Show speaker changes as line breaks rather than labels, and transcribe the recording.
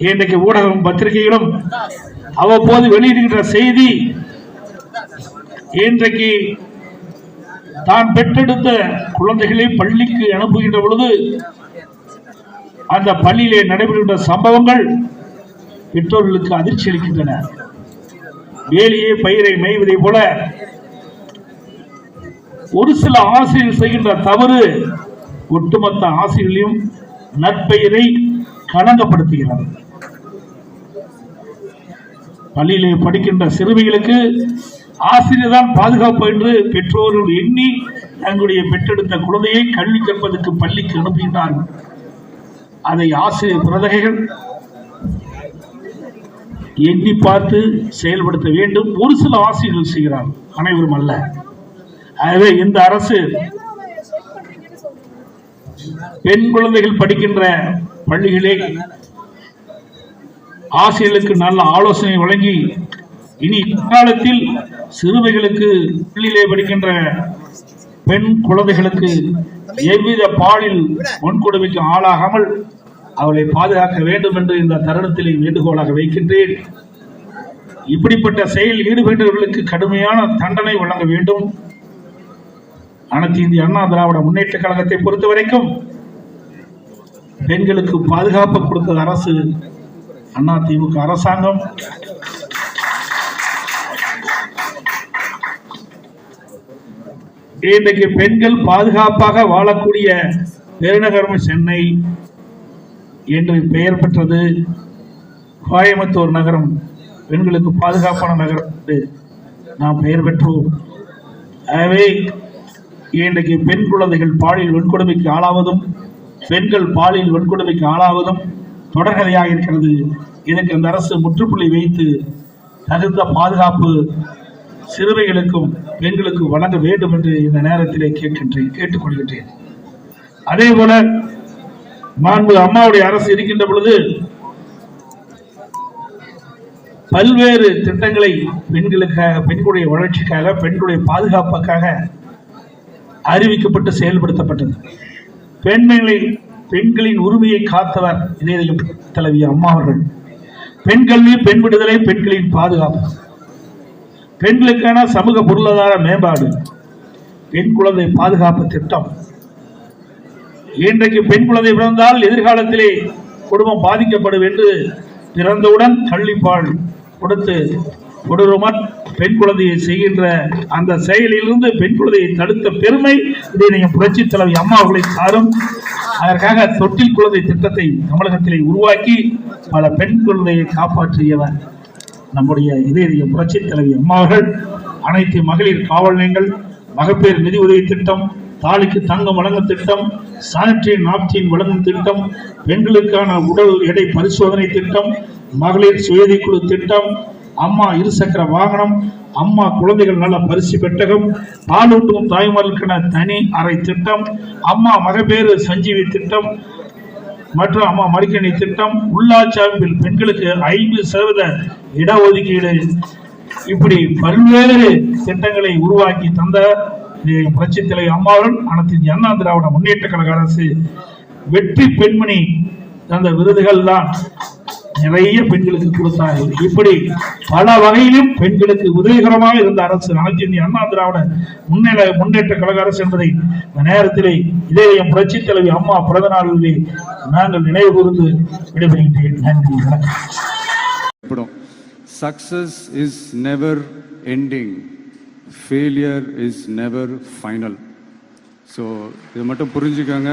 இன்றைக்கு ஊடகம் பத்திரிகைகளும் அவ்வப்போது வெளியிடுகின்ற செய்தி இன்றைக்கு தான் பெற்றெடுத்த குழந்தைகளை பள்ளிக்கு அனுப்புகின்ற பொழுது அந்த பள்ளியிலே நடைபெறுகின்ற சம்பவங்கள் பெற்றோர்களுக்கு அதிர்ச்சி அளிக்கின்றன. வேலியே பயிரை மேய்வதை போல ஒரு சில ஆசிரியர் செய்கின்ற தவறு ஒட்டுமொத்த ஆசிரியர்களையும் நற்பெயரை களங்கப்படுத்துகிறது பள்ளியிலே படிக்கின்ற சிறுமிகளுக்கு ஆசிரியர் தான் பாதுகாப்பு என்று பெற்றோர்கள் எண்ணி தங்களுடைய பெற்றெடுத்த குழந்தையை கல்வி கற்பதற்கு பள்ளிக்கு அனுப்புகின்றார்கள். அதை ஆசிரியர் பிரதகைகள் எண்ணி பார்த்து செயல்படுத்த வேண்டும். ஒரு சில ஆசிரியர்கள் செய்கிறார்கள். அனைவரும் அல்ல. ஆகவே இந்த அரசு பெண் குழந்தைகள் படிக்கின்ற பள்ளிகளே ஆசிரியர்களுக்கு நல்ல ஆலோசனை வழங்கி இனி காலத்தில் சிறுவைகளுக்கு பள்ளியிலே படிக்கின்ற பெண் குழந்தைகளுக்கு எவ்வித பாலில் முன்கொடுமைக்கு ஆளாகாமல் அவளை பாதுகாக்க வேண்டும் என்று இந்த தருணத்திலே வேண்டுகோளாக வைக்கின்றேன். இப்படிப்பட்ட செயலில் ஈடுபட்டவர்களுக்கு கடுமையான தண்டனை வழங்க வேண்டும். அனைத்து இந்திய அண்ணா திராவிட முன்னேற்ற கழகத்தை பொறுத்த வரைக்கும் பெண்களுக்கு பாதுகாப்பு கொடுத்தது அரசு. அண்ணா திமுக அரசாங்கம். இன்றைக்கு பெண்கள் பாதுகாப்பாக வாழக்கூடிய பெருநகரம் சென்னை என்று பெயர் பெற்றது கோயம்புத்தூர் நகரம். பெண்களுக்கு பாதுகாப்பான நகரம் என்று நாம் பெயர் பெற்றோம். ஆகவே இன்றைக்கு பெண் குழந்தைகள் பாலியல் வன்கொடுமைக்கு ஆளாவதும் பெண்கள் பாலியல் வன்கொடுமைக்கு ஆளாவதும் தொடர்கதையாக இருக்கிறது. இதற்கு அந்த அரசு முற்றுப்புள்ளி வைத்து தகுந்த பாதுகாப்பு சிறுவைகளுக்கும் பெண்களுக்கும் வழங்க வேண்டும் என்று இந்த நேரத்திலே கேட்கின்றேன் கேட்டுக்கொள்கின்றேன். அதே போல மாண்பு அம்மாவுடைய அரசு இருக்கின்ற பொழுது பல்வேறு திட்டங்களை பெண்களுக்காக பெண்களுடைய வளர்ச்சிக்காக பெண்களுடைய பாதுகாப்புக்காக அறிவிக்கப்பட்டு செயல்படுத்தப்பட்டது. பெண்மைகளை பெண்களின் உரிமையை காத்தவர் இதயம் தலைவி அம்மா அவர்கள். பெண் கல்வி பெண் விடுதலை பெண்களின் பாதுகாப்பு. பெண்களுக்கான சமூக பொருளாதார மேம்பாடு. பெண் குழந்தை பாதுகாப்பு திட்டம். இன்றைக்கு பெண் குழந்தை பிறந்தால் எதிர்காலத்திலே குடும்பம் பாதிக்கப்படும் என்று பிறந்தவுடன் கள்ளிப்பால் கொடுத்து கொடூரமாக பெண் குழந்தையை செய்கின்ற அந்த செயலிலிருந்து பெண் குழந்தையை தடுத்த பெருமை இதை நீங்கள் புரட்சி தலைவி அம்மா அவர்களை சாரும். அதற்காக தொட்டில் குழந்தை திட்டத்தை தமிழகத்திலே உருவாக்கி பல பெண் குழந்தையை காப்பாற்றியவர் நம்முடைய இதய புரட்சி தலைவி அம்மாவர்கள் அனைத்து மகளிர் காவல் நிலையங்கள் மகப்பேறு நிதி உதவி திட்டம் தாலிக்கு தங்கம் வழங்கும் திட்டம் சானிட்டரி நாப்கின் வழங்கும் திட்டம் பெண்களுக்கான உடல் எடை பரிசோதனை திட்டம் மகளிர் சுயதி குழு திட்டம் அம்மா இருசக்கர வாகனம் அம்மா குழந்தைகள் நல்ல பரிசு பெட்டகம் பாலூட்டும் தாய்மார்களுக்கான தனி அறை திட்டம் அம்மா மகப்பேறு சஞ்சீவி திட்டம் மற்றும் அம்மா மடிக்கணி திட்டம் உள்ளாட்சி அமைப்பில் பெண்களுக்கு ஐந்து சதவீத இடஒதுக்கீடு. இப்படி பல்வேறு திட்டங்களை உருவாக்கி தந்த புரட்சி புரட்சித் தலைவர் அம்மாவர்கள் அனைத்து இந்திய அண்ணா திராவிட முன்னேற்ற கழக அரசு வெற்றி பெண்மணி தந்த விருதுகள் தான் நிறைய பெண்களுக்கு கொடுத்தார்கள். இப்படி பல வகையிலும் பெண்களுக்கு உதவிகரமாக இருந்த அரசு அனைத்து அண்ணா திராவிட முன்னேற முன்னேற்ற கழக அரசு என்பதை இந்த நேரத்திலே இதே என் புரட்சி தலைவி அம்மா பிறந்த நாளிலே நாங்கள் நினைவு கூர்ந்து விடைபெறுகின்றேன் நன்றி வணக்கம்.
Success is never ending failure is never final so இது மட்டும் புரிஞ்சுக்கோங்க.